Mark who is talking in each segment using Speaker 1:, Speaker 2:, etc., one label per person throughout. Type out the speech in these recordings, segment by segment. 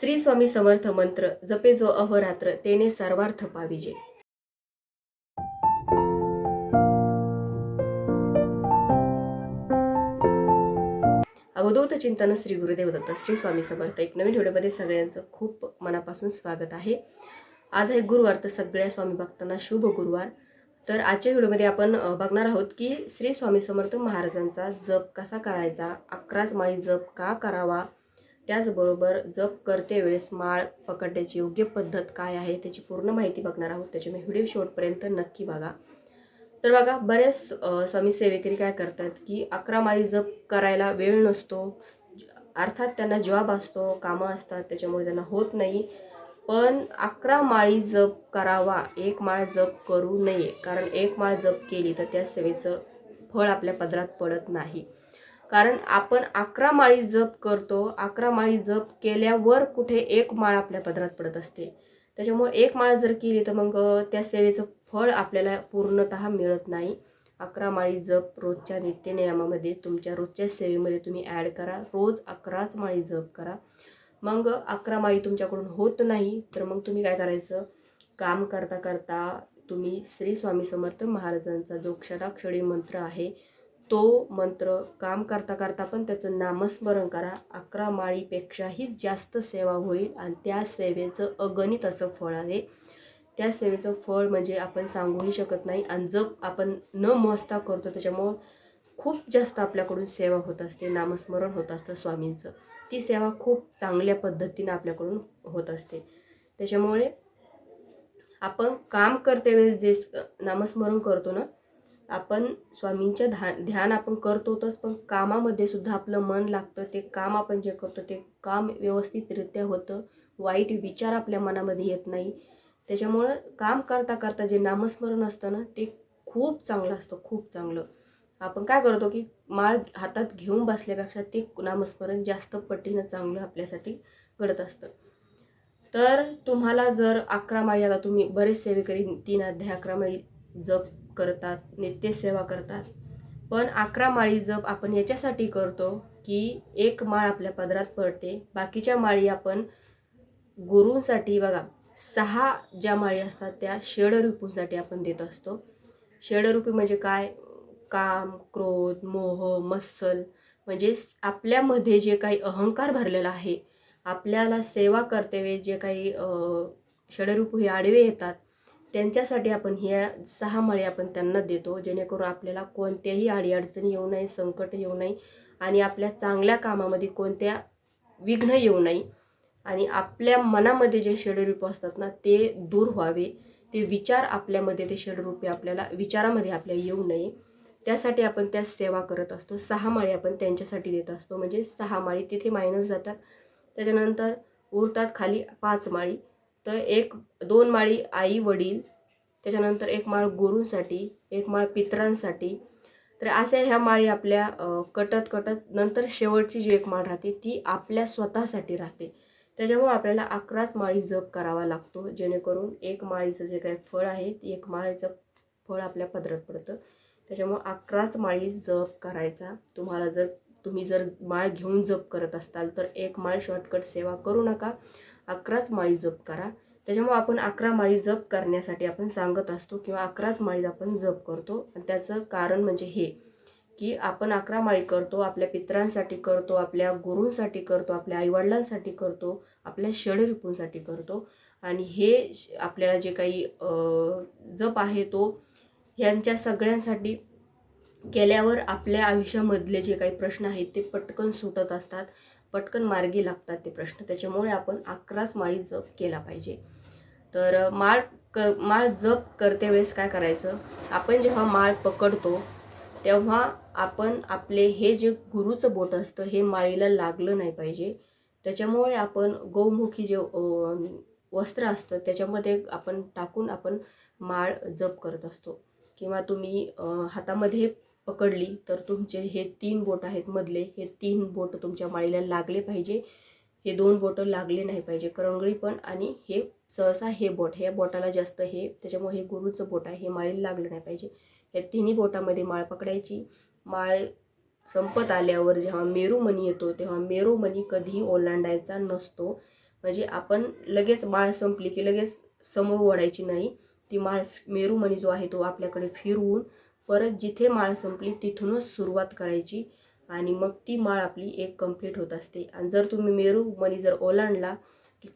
Speaker 1: श्री स्वामी समर्थ मंत्र जपे जो अहोरात्र तेने सर्वार्थ पाविजे. अवधूत चिंतन श्री गुरुदेव दत्त श्री स्वामी समर्थ. एक नवीन व्हिडिओमध्ये सगळ्यांचं खूप मनापासून स्वागत आहे. आज आहे गुरुवार तर सगळ्या स्वामी भक्तांना शुभ गुरुवार. तर आजच्या व्हिडिओमध्ये आपण बघणार आहोत की श्री स्वामी समर्थ महाराजांचा जप कसा करायचा अकराच माळी जप का करावा त्याचबरोबर जप करते वेळेस माळ पकडण्याची योग्य पद्धत काय आहे त्याची पूर्ण माहिती बघणार आहोत. त्याच्यामुळे व्हिडिओ शेवटपर्यंत नक्की बघा. तर बघा बऱ्याच स्वामी सेवेकरी काय करतात की अकरा माळी जप करायला वेळ नसतो. अर्थात त्यांना जॉब असतो कामं असतात त्याच्यामुळे त्यांना होत नाही. पण अकरा माळी जप करावा एक माळ जप करू नये. कारण एक माळ जप केली तर त्या सेवेचं फळ आपल्या पदरात पडत नाही. कारण आपण अकरा माळी जप करतो अकरा माळी जप केल्यावर कुठे एक माळ आपल्या पदरात पडत असते. त्याच्यामुळे एक माळ जर केली तर मग त्या सेवेचं फळ आपल्याला पूर्णत मिळत नाही. अकरा माळी जप रोजच्या नित्यनियमामध्ये तुमच्या रोजच्या सेवेमध्ये तुम्ही ॲड करा. रोज अकराच माळी जप करा. मग अकरा माळी तुमच्याकडून होत नाही तर मग तुम्ही काय करायचं? काम करता करता तुम्ही श्री स्वामी समर्थ महाराजांचा जो क्षराक्षरी मंत्र आहे तो मंत्र काम करता करता पण त्याचं नामस्मरण करा. अकरा माळीपेक्षाही जास्त सेवा होईल आणि त्या सेवेचं अगणित असं फळ आहे. त्या सेवेचं फळ म्हणजे आपण सांगूही शकत नाही आणि जप आपण न मोजता करतो त्याच्यामुळं खूप जास्त आपल्याकडून सेवा होत असते नामस्मरण होत असतं स्वामींचं. ती सेवा खूप चांगल्या पद्धतीनं आपल्याकडून होत असते. त्याच्यामुळे आपण काम करते वेळेस जे नामस्मरण करतो ना आपण स्वामींच्या धा ध्यान आपण करतोतच पण कामामध्ये सुद्धा आपलं मन लागतं. ते काम आपण जे करतो ते काम व्यवस्थितरित्या होतं. वाईट विचार आपल्या मनामध्ये येत नाही. त्याच्यामुळं काम करता करता जे नामस्मरण असतं ना ते खूप चांगलं असतं खूप चांगलं. आपण काय करतो की माळ हातात घेऊन बसल्यापेक्षा ते नामस्मरण जास्त पटीनं चांगलं आपल्यासाठी घडत असतं. तर तुम्हाला जर अकरा माळी आता तुम्ही बरेच सेवेकरी तीन अध्याय अकरा माळी जप करतात नित्यसेवा करतात. पण अकरा माळी जप आपण याच्यासाठी करतो की एक माळ आपल्या पदरात पडते. बाकीच्या माळी आपण गुरूंसाठी बघा सहा ज्या माळी असतात त्या षडरूपूंसाठी आपण देत असतो. षडरूपी म्हणजे काय? काम क्रोध मोह मत्सल. म्हणजे आपल्यामध्ये जे काही अहंकार भरलेला आहे आपल्याला सेवा करतेवेळी जे काही षडरूप हे आडवे येतात त्यांच्यासाठी आपण ह्या सहा माळी आपण त्यांना देतो जेणेकरून आपल्याला कोणत्याही अडीअडचणी येऊ नये संकट येऊ नये आणि आपल्या चांगल्या कामामध्ये कोणत्या विघ्न येऊ नये आणि आपल्या मनामध्ये जे षडरूप असतात ना ते दूर व्हावे. ते विचार आपल्यामध्ये ते षडरूपे आपल्याला विचारामध्ये आपल्या येऊ नये. त्यासाठी आपण त्या सेवा करत असतो. सहा माळी आपण त्यांच्यासाठी देत असतो. म्हणजे सहा माळी तिथे मायनस जातात. त्याच्यानंतर उरतात खाली पाच माळी. तर एक दोन माळी आई वडील त्याच्यानंतर एक माळ गुरूंसाठी एक माळ पितरांसाठी. तर अशा ह्या माळी आपल्या कटत कटत नंतर शेवटची जी एक माळ राहते ती आपल्या स्वतःसाठी राहते. त्याच्यामुळे आपल्याला अकराच माळी जप करावा लागतो जेणेकरून एक माळीचं जे काही फळ आहे ते एक माळीचं फळ आपल्या पदरात पडतं. त्याच्यामुळे अकराच माळी जप करायचा. तुम्हाला जर तुम्ही जर माळ घेऊन जप करत असताल तर एक माळ शॉर्टकट सेवा करू नका. अकराच माळी जप करा. त्याच्यामुळे आपण अकरा माळी जप करण्यासाठी आपण सांगत असतो किंवा अकराच माळी आपण जप करतो. आणि त्याचं कारण म्हणजे हे की आपण अकरा माळी करतो आपल्या पितरांसाठी करतो आपल्या गुरूंसाठी करतो आपल्या आईवडिलांसाठी करतो आपल्या षडरिपूंसाठी करतो. आणि हे आपल्याला जे काही जप आहे तो ह्यांच्या सगळ्यांसाठी केल्यावर आपल्या आयुष्यामधले जे काही प्रश्न आहेत ते पटकन सुटत असतात. पटकन मार्गी लागतात ते प्रश्न. त्याच्यामुळे आपण अकराच माळी जप केला पाहिजे. तर माळ क माळ जप करते वेळेस काय करायचं? आपण जेव्हा माळ पकडतो तेव्हा आपण आपले हे जे गुरुचं बोट असतं हे माळीला लागलं नाही पाहिजे. त्याच्यामुळे आपण गौमुखी जे वस्त्र असतं त्याच्यामध्ये आपण टाकून आपण माळ जप करत असतो. किंवा तुम्ही हातामध्ये पकडली तर तुमचे हे तीन बोट आहेत मधले हे तीन बोट तुमच्या माळीला लागले पाहिजे. हे दोन बोटं लागले नाही पाहिजे. करंगळी पण आणि हे सहसा हे बोट हे बोटाला जास्त हे त्याच्यामुळे हे गुरुचं बोट आहे हे माळीला लागलं नाही पाहिजे. या तिन्ही बोटामध्ये माळ पकडायची. माळ संपत आल्यावर जेव्हा मेरूमणी येतो तेव्हा मेरूमणी कधीही ओलांडायचा नसतो. म्हणजे आपण लगेच माळ संपली की लगेच समोर ओढायची नाही. ती माळ मेरूमणी जो आहे तो आपल्याकडे फिरवून परत जिथे माळ संपली तिथूनच सुरुवात करायची आणि मग ती माळ आपली एक कंप्लीट होत असते. आणि जर तुम्ही मेरू मणी जर ओलांडला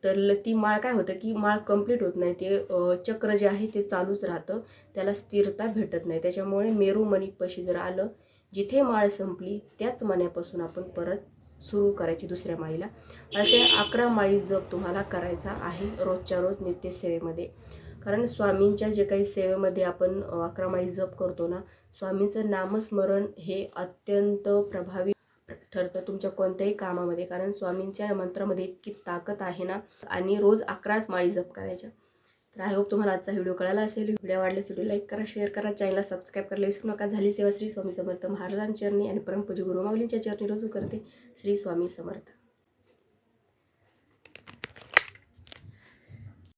Speaker 1: तर ती माळ काय होतं की माळ कंप्लीट होत नाही. ते चक्र जे आहे ते चालूच राहतं. त्याला स्थिरता भेटत नाही. त्याच्यामुळे मेरू मणीपाशी जर आलं जिथे माळ संपली त्याच मण्यापासून आपण परत सुरू करायची दुसऱ्या माळीला. असे अकरा माळी जप तुम्हाला करायचा आहे रोजच्या रोज नित्यसेवेमध्ये. कारण स्वामींच्या जे काही सेवेमध्ये आपण अकरा माई जप करतो ना स्वामींचं नामस्मरण हे अत्यंत प्रभावी ठरतं तुमच्या कोणत्याही कामामध्ये. कारण स्वामींच्या मंत्रामध्ये इतकी ताकद आहे ना आणि रोज अकराच माळी जप करायच्या. तर आय होप तुम्हाला आजचा व्हिडिओ कळाला असेल. व्हिडिओ आवडल्यास व्हिडिओ लाईक करा शेअर करा चॅनलला सबस्क्राईब करायला विसरू नका. झाली सेवा श्री स्वामी समर्थ महाराजांच्या चरणी आणि परमपूजी गुरुमाऊलींच्या चरणी रोज करते श्री स्वामी समर्थ.